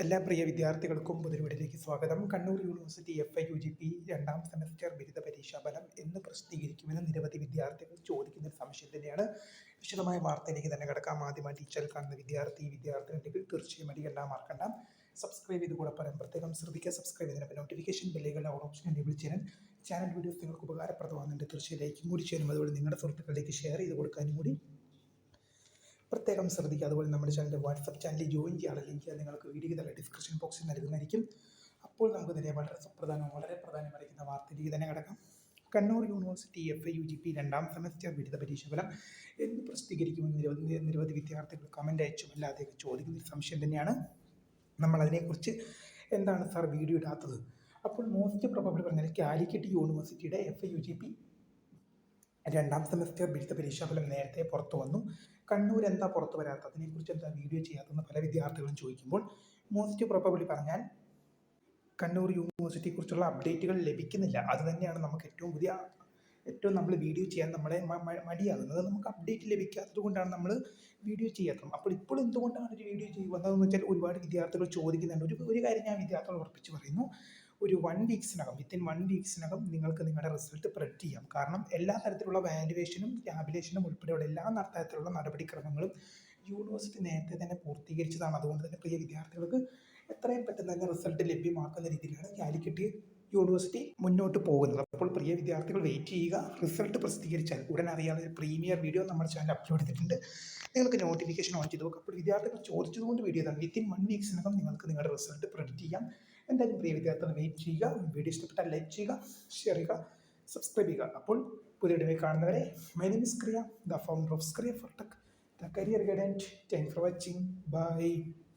എല്ലാ പ്രിയ വിദ്യാർത്ഥികൾക്കും പുതുവീടിലേക്ക് സ്വാഗതം. Kannur university F I U G P രണ്ടാം സെമസ്റ്റർ ബിരുദ പരീക്ഷാ ഫലം എന്ന് പ്രസിദ്ധീകരിക്കുമെന്ന് നിരവധി വിദ്യാർത്ഥികൾ ചോദിക്കുന്ന ഒരു സംശയം തന്നെയാണ്. വിശദമായ വാർത്തയിലേക്ക് തന്നെ കിടക്കാം. ആദ്യമായി ടീച്ചറിൽ കാണുന്ന വിദ്യാർത്ഥി വിദ്യാർത്ഥിനികൾ തീർച്ചയായും അടി എല്ലാം മറക്കണ്ട സബ്സ്ക്രൈബ് ചെയ്ത് കൂടെ പറയാൻ പ്രത്യേകം ശ്രദ്ധിക്കുക. സബ്സ്ക്രൈബ് ചെയ്തതിനൊപ്പം നോട്ടിഫിക്കേഷൻ ബില്ലുകളുടെ ഓപ്ഷൻ എനേബിൾ ചെയ്യാൻ ചാനൽ വീഡിയോസ് നിങ്ങൾക്ക് ഉപകാരപ്രദമാകുന്നുണ്ട്. തീർച്ചയായും ലൈക്കും കൂടി ചെയ്യാനും അതുപോലെ നിങ്ങളുടെ സുഹൃത്തുക്കളിലേക്ക് ഷെയർ ചെയ്ത് കൊടുക്കാനും കൂടി പ്രത്യേകം ശ്രദ്ധിക്കുക. അതുപോലെ നമ്മുടെ ചാനലിന്റെ വാട്സപ്പ് ചാനലിൽ ജോയിൻ ചെയ്യാനുള്ള ലിങ്ക് നിങ്ങൾക്ക് വീഡിയോ തന്നെ ഡിസ്ക്രിപ്ഷൻ ബോക്സിൽ നൽകുന്നതായിരിക്കും. അപ്പോൾ നമുക്ക് തന്നെ വളരെ സുപ്രധാനം വളരെ പ്രധാനമായിരിക്കുന്ന വാർത്തയിലേക്ക് തന്നെ കിടക്കാം. Kannur university F A U G P രണ്ടാം സെമസ്റ്റർ ബിരുദ പരീക്ഷ ഫലം എന്ന് പ്രസിദ്ധീകരിക്കുമെന്ന് നിരവധി നിരവധി വിദ്യാർത്ഥികൾ കമന്റ് അയച്ചും. അല്ലാതെ ചോദിക്കുന്ന സംശയം തന്നെയാണ്. നമ്മൾ അതിനെക്കുറിച്ച് എന്താണ് സാർ വീഡിയോ ഇടാത്തത്? അപ്പോൾ മോസ്റ്റ് പ്രോബബിൾ പറഞ്ഞാൽ കാലിക്കറ്റ് യൂണിവേഴ്സിറ്റിയുടെ F A U G P രണ്ടാം സെമസ്റ്റർ ബിരുദ പരീക്ഷാഫലം നേരത്തെ പുറത്തു വന്നു. കണ്ണൂർ എന്താ പുറത്തു വരാത്തത്? അതിനെക്കുറിച്ച് എന്താ വീഡിയോ ചെയ്യാത്തതെന്ന് പല വിദ്യാർത്ഥികളും ചോദിക്കുമ്പോൾ മോസ്റ്റ് പ്രോബബിളി പറഞ്ഞാൽ കണ്ണൂർ യൂണിവേഴ്സിറ്റിയെക്കുറിച്ചുള്ള അപ്ഡേറ്റുകൾ ലഭിക്കുന്നില്ല. അത് തന്നെയാണ് നമുക്ക് ഏറ്റവും പുതിയ ഏറ്റവും നമ്മൾ വീഡിയോ ചെയ്യാൻ നമ്മളെ മടിയാകുന്നത്. നമുക്ക് അപ്ഡേറ്റ് ലഭിക്കാത്തത് കൊണ്ടാണ് നമ്മൾ വീഡിയോ ചെയ്യാത്തത്. അപ്പോൾ ഇപ്പോൾ എന്തുകൊണ്ടാണ് ഒരു വീഡിയോ ചെയ്യുന്നതെന്ന് വെച്ചാൽ ഒരുപാട് വിദ്യാർത്ഥികൾ ചോദിക്കുന്നുണ്ട്. ഒരു ഒരു കാര്യം ഞാൻ വിദ്യാർത്ഥികൾ ഉറപ്പിച്ച് പറയുന്നു. ഒരു വൺ വീക്സിനകം വിത്തിൻ വൺ വീക്സിനകം നിങ്ങൾക്ക് നിങ്ങളുടെ റിസൾട്ട് പ്രൊഡക്റ്റ് ചെയ്യാം. കാരണം എല്ലാ തരത്തിലുള്ള വാല്യുവേഷനും ടാബുലേഷനും ഉൾപ്പെടെയുള്ള എല്ലാ തരത്തിലുള്ള നടപടിക്രമങ്ങളും യൂണിവേഴ്സിറ്റി നേരത്തെ തന്നെ പൂർത്തീകരിച്ചതാണ്. അതുകൊണ്ട് തന്നെ പ്രിയ വിദ്യാർത്ഥികൾക്ക് എത്രയും പെട്ടെന്ന് തന്നെ റിസൾട്ട് ലഭ്യമാക്കുന്ന രീതിയിലാണ് കാലിക്കറ്റ് യൂണിവേഴ്സിറ്റി മുന്നോട്ട് പോകുന്നത്. അപ്പോൾ പ്രിയ വിദ്യാർത്ഥികൾ വെയിറ്റ് ചെയ്യുക. റിസൾട്ട് പ്രസിദ്ധീകരിച്ചാൽ ഉടൻ അറിയാതെ ഒരു പ്രീമിയർ വീഡിയോ നമ്മുടെ ചാനൽ അപ്ലോഡ് ചെയ്തിട്ടുണ്ട്. നിങ്ങൾക്ക് നോട്ടിഫിക്കേഷൻ ഓൺ ചെയ്ത് നോക്കുക അപ്പോൾ വിദ്യാർത്ഥികൾ ചോദിച്ചതുകൊണ്ട് വീഡിയോ തന്നെ വിത്തിൻ വൺ വീക്സിനകം നിങ്ങൾക്ക് നിങ്ങളുടെ റിസൾട്ട് പ്രെഡിക്റ്റ് ചെയ്യാം. എന്തായാലും പ്രിയ വിദ്യാർത്ഥികൾ വെയിറ്റ് ചെയ്യുക. വീഡിയോ ഇഷ്ടപ്പെട്ടാൽ ലൈക്ക് ചെയ്യുക ഷെയർ ചെയ്യുക സബ്സ്ക്രൈബ് ചെയ്യുക. അപ്പോൾ പുതിയ ഇടവേ കാണുന്നവരെ my name is Kriya the founder of Skriya for tech the career guidance thank for watching bye